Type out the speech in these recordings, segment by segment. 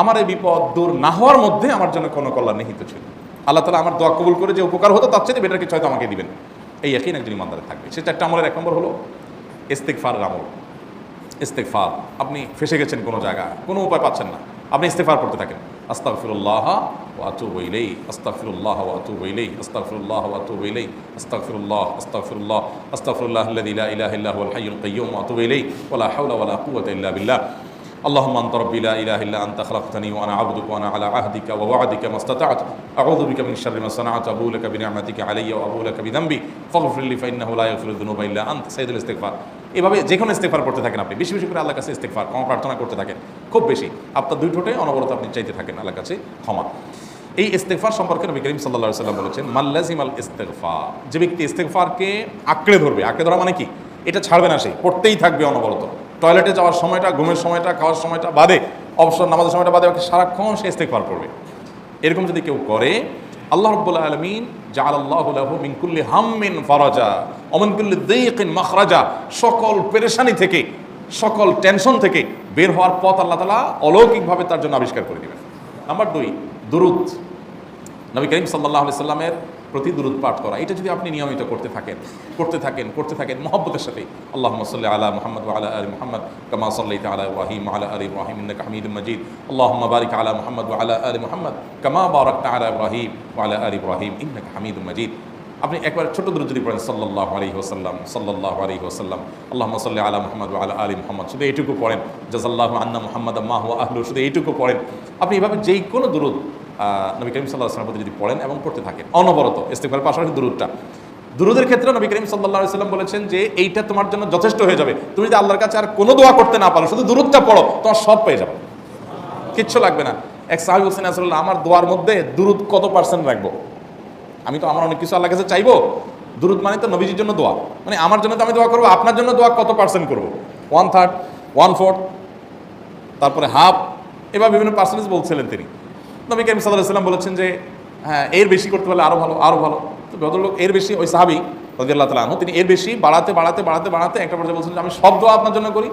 আমার এই বিপদ দূর না হওয়ার মধ্যে আমার জন্য কোনো কল্যাণ নিহিত ছিল। আল্লাহ তালা আমার দোয়া কবুল করে যে উপকার হতো, তার চেয়ে বেটার কিছু হয়তো আমাকে দিবেন। এই একই একজন ইমানদারে থাকবে। সে চারটা আমলের এক নম্বর হলো ইস্তেকফার আমল। ইস্তেকফার আপনি ফেসে গেছেন কোনো জায়গায়, কোনো উপায় পাচ্ছেন না। আপনি ইস্তেফার করতে থাকেন। আস্তাগফিরুল্লাহ ওয়া আতুবু ইলাইহি, আস্তাগফিরুল্লাহ ওয়া আতুবু ইলাইহি, আস্তাগফিরুল্লাহ ওয়া আতুবু ইলাইহি, আস্তাগফিরুল্লাহ আস্তাগফিরুল্লাহ আস্তাগফিরুল্লাহ আল্লাযী লা ইলাহা ইল্লা হুয়াল হাইয়ুল কাইয়্যুম ওয়া আতুবু ইলাইহি, ওয়া হাওলা ওয়া লা কুওয়াতা ইল্লা বিল্লাহ। اللهم انت ربي لا اله الا انت خلقتني وانا عبدك وانا على عهدك ووعدك ما استطعت اعوذ بك من شر ما صنعت ابو لك بنعمتك علي وابو لك بذنبي فاغفر لي فانه لا يغفر الذنوب الا انت سيد الاستغفار এভাবে যে কোনো ইস্তেকফার করতে থাকেন আপনি বেশি বেশি করে আল্লাহর কাছে ইস্তেকফার ক্ষমা প্রার্থনা করতে থাকেন খুব বেশি আপনার দুই ঠোঁটে অনবরত আপনি চাইতে থাকেন আল্লাহর কাছে ক্ষমা এই ইস্তেকফার সম্পর্কে নবী করিম সাল্লাহ সাল্লাম বলেছেন মাল্লাজিম আল ইস্তেকফার যে ব্যক্তি ইস্তেকফারকে আঁকড়ে ধরবে আঁকড়ে ধরা মানে কি এটা ছাড়বে না সেই পড়তেই থাকবে অনবরত টয়লেটে যাওয়ার সময়টা, ঘুমের সময়টা, খাওয়ার সময়টা বাদে, অবসর নামাজের সময়টা বাদে ওকে সারাক্ষণ সে ইস্তেকফার করবে। এরকম যদি কেউ করে, আল্লাহ রব্বুল আলমিন জাল আল্লাহ মিনকুল্লি হাম্মিন ফরাজা অমিনকুল্লি দিকিন মখরাজা, সকল পেরেশানি থেকে, সকল টেনশন থেকে বের হওয়ার পথ আল্লাহ তালা অলৌকিকভাবে তার জন্য আবিষ্কার করে দেবেন। নাম্বার দুই, দুরুদ। নবী করিম সাল্লাহ সাল্লামের প্রতি দুরুদ পাঠ করা। এটা যদি আপনি নিয়মিত করতে থাকেন করতে থাকেন করতে থাকেন, মহব্বতের সাথে আল্লাহ সাল্লি আলা মোহাম্মদ আলা আলী মোহাম্মদ কামা সাল্লি আলা ওয়াহিম আলা আলী ইন্নাকা হামিদুম মাজিদ। আল্লাহুম্ম বারিক আলা মোহাম্মদ আলা আলী মোহাম্মদ কামা বারাকতা আলা ইব্রাহিম আলা আলী ইব্রাহিম ইন্নাকা হামিদুম মাজিদ। আপনি একবার ছোট দূর যদি পড়েন সাল্লাহ আলী ওসাল্লাম সাল্লাহ আলী ওসাল্লাম আল্লাহ সাল্লি আলা মোহাম্মদ আলা আলী মোহাম্মদ শুধু এইটুকু পড়েন। জাজাল্লাহ আন্না মোহাম্মদ মাহ আহলু শুধু এইটুকু পড়েন। আপনি এভাবে যেই কোনো দূরত নবী করিম সাল্লাহ আসলামের প্রতি যদি পড়েন এবং পড়তে থাকেন। অনবরত ইস্তেফারের পাশাপাশি দূরতটা দুরুদের ক্ষেত্রে নবী করিম সাল্লাহ সাল্লাম বলেছেন যে, এইটা তোমার জন্য যথেষ্ট হয়ে যাবে। তুমি যদি আল্লাহর কাছে আর কোনো দোয়া করতে না পারো, শুধু দূরতটা পড়ো, তোমার সব পেয়ে যাবে। কিচ্ছু লাগবে না। এক সাহেব হোসেন আসল্লাহ আমার দোয়ার মধ্যে দূরত কত পার্সেন্ট রাখব? আমি তো, আমার অনেক কিছু আল্লাহ কাছে চাইব। দূরত মানে তো নবীজির জন্য দোয়া। মানে আমার জন্য তো আমি দোয়া করব, আপনার জন্য দোয়া কত পার্সেন্ট করব? ওয়ান থার্ড ওয়ান ফোর্থ তারপরে হাফ এবার বিভিন্ন পার্সেন্টেজ বলছিলেন তিনি। নবী করিম সাল্লাহ সাল্লাম বলেছেন যে হ্যাঁ এর বেশি করতে পারলে আরও ভালো আরও ভালো। তো ভদ্রলোক এর বেশি, ওই সাহাবি রাজিয়াল্লাহ তালা আনহু, তিনি এর বেশি বাড়াতে বাড়াতে বাড়াতে বাড়াতে একটা পর্যায়ে বলছেন যে, আমি সব দোয়া আপনার জন্য করি।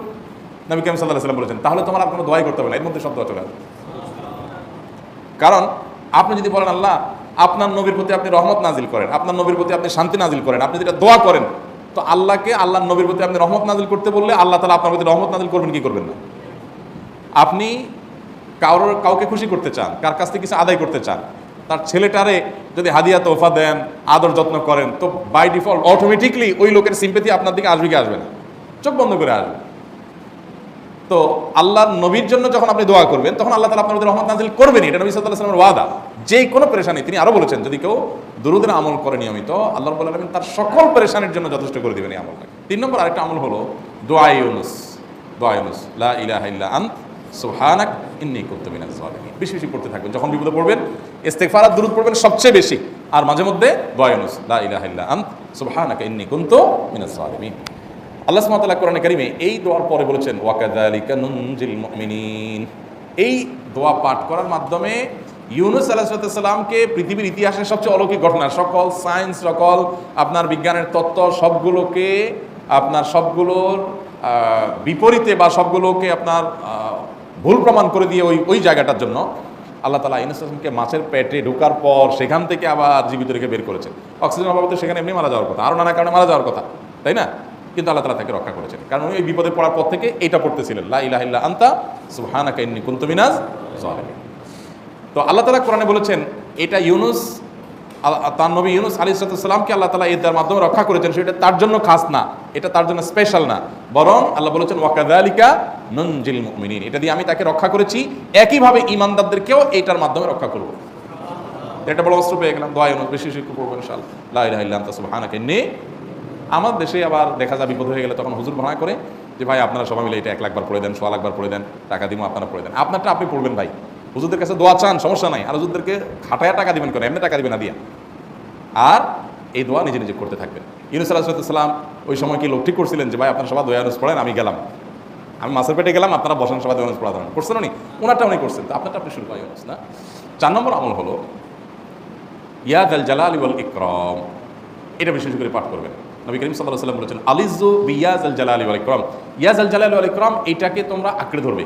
নবী করিম সাল্লাহ সাল্লাম বলেছেন, তাহলে তোমার আর কোনো দোয়াই করতে হবে না, এর মধ্যে সব দোয়া চলে আসবে। কারণ আপনি যদি বলেন, আল্লাহ, আপনার নবীর প্রতি আপনি রহমত নাজিল করেন, আপনার নবীর প্রতি আপনি শান্তি নাজিল করেন, আপনি যেটা দোয়া করেন, তো আল্লাহকে আল্লাহ নবীর প্রতি আপনি রহমত নাজিল করতে বললে আল্লাহ তালা আপনার প্রতি রহমত নাজিল করবেন কি করবেন না? আপনি কারোর কাউকে খুশি করতে চান, কার কাছ থেকে কিছু আদায় করতে চান, তার ছেলেটারে যদি হাদিয়া তোফা দেন, আদর যত্ন করেন, তো বাই ডিফল্ট অটোমেটিকলি ওই লোকের সিম্পেথি আপনার দিকে আসবে কি আসবে না? চোখ বন্ধ করে আসবে। তো আল্লাহর নবীর জন্য যখন আপনি দোয়া করবেন, তখন আল্লাহ তালা আপনার রহমত নাজিল করবেন এটা নবী সাল্লাহ ওয়াদা। যে কোনো পেরেশানি, তিনি আরও বলেছেন, যদি কেউ দুরুদের আমল করে নিয়মিত, আল্লাহ বলে রাখবেন তার সকল পেরেশানির জন্য যথেষ্ট করে দেবেন এই আমলটাকে। তিন নম্বর আরেকটা আমল হলো দোয়া ইউনুস। দোয়া ইউনুস, লা ইলাহা ইল্লা আন্ত। সুবহানাক, ইন্নি কুনতু মিনাজ জালিমিন বেশি বেশি পড়তে থাকবেন। যখন বিপদে পড়বেন ইস্তেগফার আর দুরূদ পড়বেন, সবচেয়ে বেশি। আর মাঝে মধ্যে দোয়া ইউনুস, লা ইলাহা ইল্লা আন্ত ইন্নী কুনতু মিনাজ জালিমিন আল্লাহ সুবহানাহু কোরআনে কারিমে এই দোয়ার পরে বলেছেন ওয়াকাযালিকা নুনজিল মুমিনিন। এই দোয়া পাঠ করার মাধ্যমে ইউনুস আলাহিসাল্লামকে পৃথিবীর ইতিহাসের সবচেয়ে অলৌকিক ঘটনা, সকল সায়েন্স, সকল আপনার বিজ্ঞানের তত্ত্ব, সবগুলোকে আপনার সবগুলোর বিপরীতে বা সবগুলোকে আপনার ভুল প্রমাণ করে দিয়ে ওই ওই জায়গাটার জন্য আল্লাহ তালা ইউনুস মাছের পেটে ঢোকার পর সেখান থেকে আবার জীবিত রেখে বের করেছেন। অক্সিজেন অভাবে তো সেখানে এমনি মারা যাওয়ার কথা। আরও নানা কারণে মারা যাওয়ার কথা, তাই না? কিন্তু আল্লাহ তালা তাকে রক্ষা করেছেন। কারণ উনি ওই বিপদে পড়ার পর থেকে এটা পড়তেছিলেন, লা ইলাহা ইল্লা আন্তা সুবহানাকা ইন্নী কুনতু মিনাজ তো আল্লাহ তালা কোরআনে বলেছেন, এটা ইউনুস তার নবী ইউনুস আলী সালামকে আল্লাহ তালা এর মাধ্যমে রক্ষা করেছেন। সেটা তার জন্য খাস না, এটা তার জন্য স্পেশাল না। বরং আল্লাহ বলেছেন ওয়াকাদালিকা নঞ্জিল মুমিনিন। এটা দিয়ে আমি তাকে রক্ষা করেছি, একইভাবে ইমানদারদেরকেও এইটার মাধ্যমে রক্ষা করব। এটা বড় অস্ত্র পেয়ে গেলাম, দোয়া ইউনুস, বেশি শিক্ষক পড়ব ইনশাআল্লাহ। লা ইলাহা ইল্লা আনতা, সুবহানাকা, ইন্নী। আমার দেশে আবার দেখা যায় বিপদ হয়ে গেলে তখন হুজুর ভাড়া করে যে, ভাই, আপনারা সবাই মিলে এটা এক লাখবার পড়ে দেন, সোয়া লাখবার পড়ে দেন, টাকা দিব আপনারা পড়ে দেন। আপনারটা আপনি পড়বেন, ভাই। হুজুরদের কাছে দোয়া চান, সমস্যা নাই। আর হুজুরদেরকে খাটায় টাকা দিবেন করে এমনি টাকা দিবেন না দিয়া। আর এই দোয়া নিজে নিজে করতে থাকবেন। ইউনুস আলাহিসাল্লাম ওই সময় কি লোক ঠিক করছিলেন যে, ভাই, আপনার সবাই দোয়া ইউনুস পড়েন, আমি গেলাম। আমি মাছের পেটে গেলাম, আপনারা বসেন, সবাই দোয়া ইউনুস পড়া ধরেন। করছেন উনি? ওনারটা উনি করছেন। তো আপনারটা আপনি শুরু করেন না? চার নম্বর আমল হলো ইয়াদ আল জালাল ওয়াল ইকরম। এটা বিশেষ করে পাঠ করবেন। নবী করিম সাল্লাহ সাল্লাম বলেছেন আলিজু বিয়াজ আল জালাল ওয়াল ইকরম। ইয়াজ আল জালাল ওয়াল ইকরম, এটাকে তোমরা আঁকড়ে ধরবে।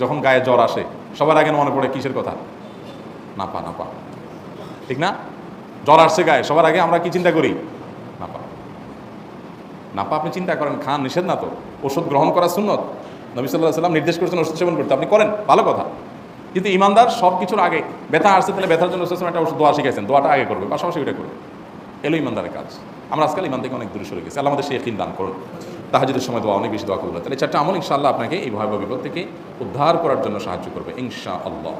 যখন গায়ে জ্বর আসে, সবার আগে মনে পড়ে কিসের কথা? না পা না পা ঠিক না? জ্বর আসছে গায়ে, সবার আগে আমরা কি চিন্তা করি? না পা নাপা, আপনি চিন্তা করেন, খান, নিষেধ না তো? ওষুধ গ্রহণ করা সুন্নত? নবী সাল্লাহ সাল্লাম নির্দেশ করছেন ওষুধ সেবন করতে। আপনি করেন, ভালো কথা। কিন্তু ইমানদার সব কিছুর আগে, ব্যথা আসছে তাহলে ব্যথার জন্য একটা ওষুধ দোয়া শিখেছেন দোয়াটা আগে করবে, পাশাপাশি ওটা করবে। এলো ইমানদারের কাজ। আমরা আজকাল ইমান থেকে অনেক দূরে সরে গেছি। আল্লাহ আমাদের সেই দান করুন। তাহাজুদের সময় দোয়া অনেক বেশি দোয়া করবে তাহলে চারটা আমল ইনশাআল্লাহ আপনাকে এই ভয়াবহ বিপদ থেকে উদ্ধার করার জন্য সাহায্য করবে ইনশা আল্লাহ